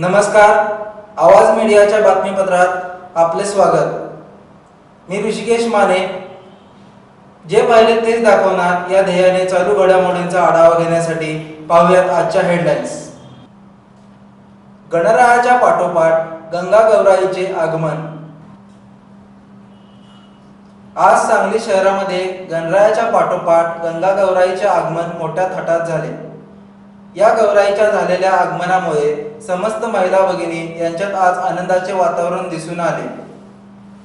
नमस्कार. आवाज मीडियाच्या बातमीपत्रात आपले स्वागत. मी ऋषिकेश माने. जे पाहिले तेच दाखवणार या ध्येयाने चालू घडामोडींचा आढावा घेण्यासाठी पाहूयात आजच्या हेडलाईन्स गणरायाच्या पाठोपाठ गंगा गौराईचे आगमन. आज सांगली शहरामध्ये गणरायाच्या पाठोपाठ गंगा गौराईचे आगमन मोठ्या थटात झाले. या गौराईच्या झालेल्या आगमनामुळे समस्त महिला भगिनी यांच्यात आज आनंदाचे वातावरण दिसून आले.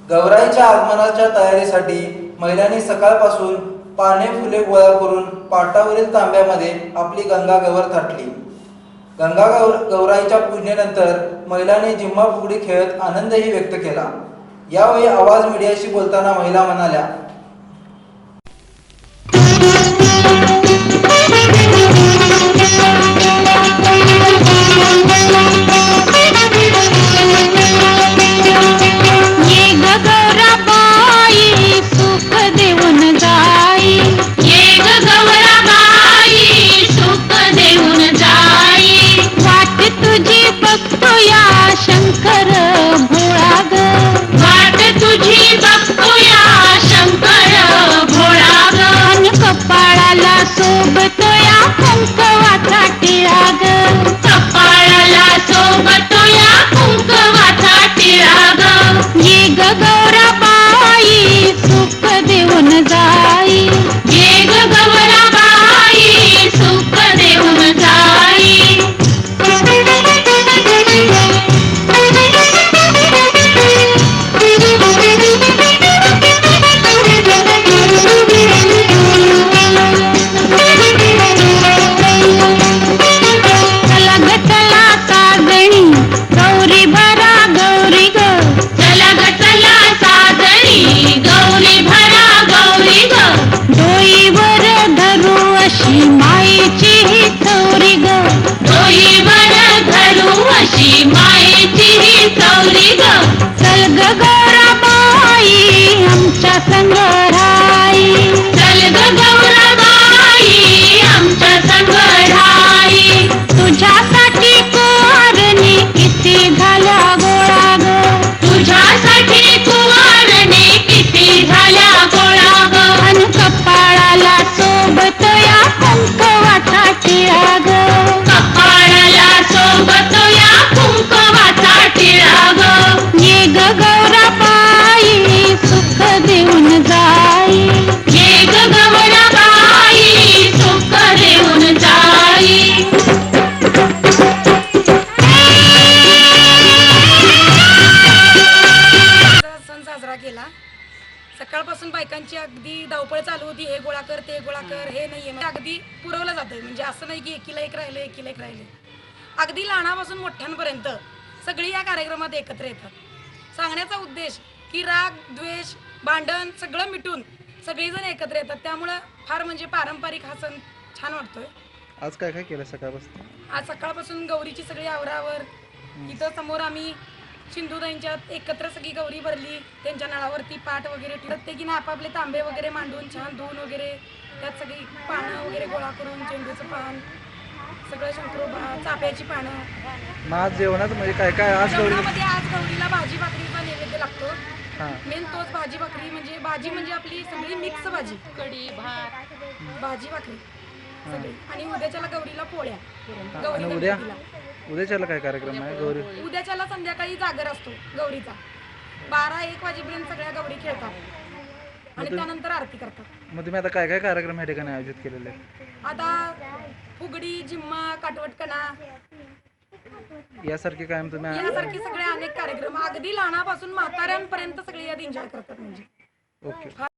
गौराईच्या आगमनाच्या तयारीसाठी महिलांनी सकाळपासून पाने फुले गोळा करून पाटावरील तांब्यामध्ये आपली गंगा गवर थाटली. गंगा गौर गौराईच्या पूजनेनंतर महिलांनी जिम्मा फुगडी खेळत आनंदही व्यक्त केला. यावेळी आवाज मीडियाशी बोलताना महिला म्हणाल्या माईची ही केला सकाळपासून बायकांची अगदी धावपळ चालू होती हे गोळा कर ते गोळा कर हे नाहीये. म्हणजे अगदी पुरवलं जातंय. म्हणजे असं नाही की एकीला एक राहिले एकीला एक राहिले. अगदी लहानापासून मोठ्यांपर्यंत सगळी या कार्यक्रमात एकत्र येतात. सांगण्याचा उद्देश की राग द्वेष भांडण सगळं मिटून सगळेजण एकत्र येतात. त्यामुळं फार म्हणजे पारंपरिक हा सण छान वाटतोय. आज काय काय केलं सकाळपासून? आज सकाळपासून गौरीची सगळी आवरावर. इथं समोर आम्ही सिंधुताईंच्यात एकत्र सगळी गौरी भरली त्यांच्या नळावरती पाट वगैरे प्रत्येकीने आपापले तांबे वगैरे मांडून छान धुवून वगैरे त्यात सगळी पानं वगैरे गोळा करून चेंडूचं पान सगळं शंकरोबा चाफ्याची पानं. मग आज जेवणाचं म्हणजे काय काय आज गौरी? जेवणामध्ये आज गौरीला भाजी भाकरीचा नैवेद्य लागतो. हां. मेन तोच भाजी भाकरी म्हणजे भाजी म्हणजे आपली सगळी मिक्स भाजी. कढी भात. भाजी भाकरी. सगळी. आणि उद्याच्याला गौरीला पोळ्या. गौरी उद्या गणपतीला. उद्याच्याला काय कार्यक्रम आहे? गौरी? उद्याच्याला संध्याकाळी जागर असतो गौरीचा. बारा एक वाजेपर्यंत सगळ्या गौरी खेळतात. आणि त्यानंतर आरती करतात. मग तुम्ही आता काय काय कार्यक्रम या ठिकाणी आयोजित केलेले आहेत? आता फुगडी जिम्मा काटवटकणा. यासारखे कायम तुम्ही यासारखे सगळे अनेक कार्यक्रम. अगदी लहानापासून म्हाताऱ्यांपर्यंत सगळे यात एन्जॉय करतात म्हणजे. ओके.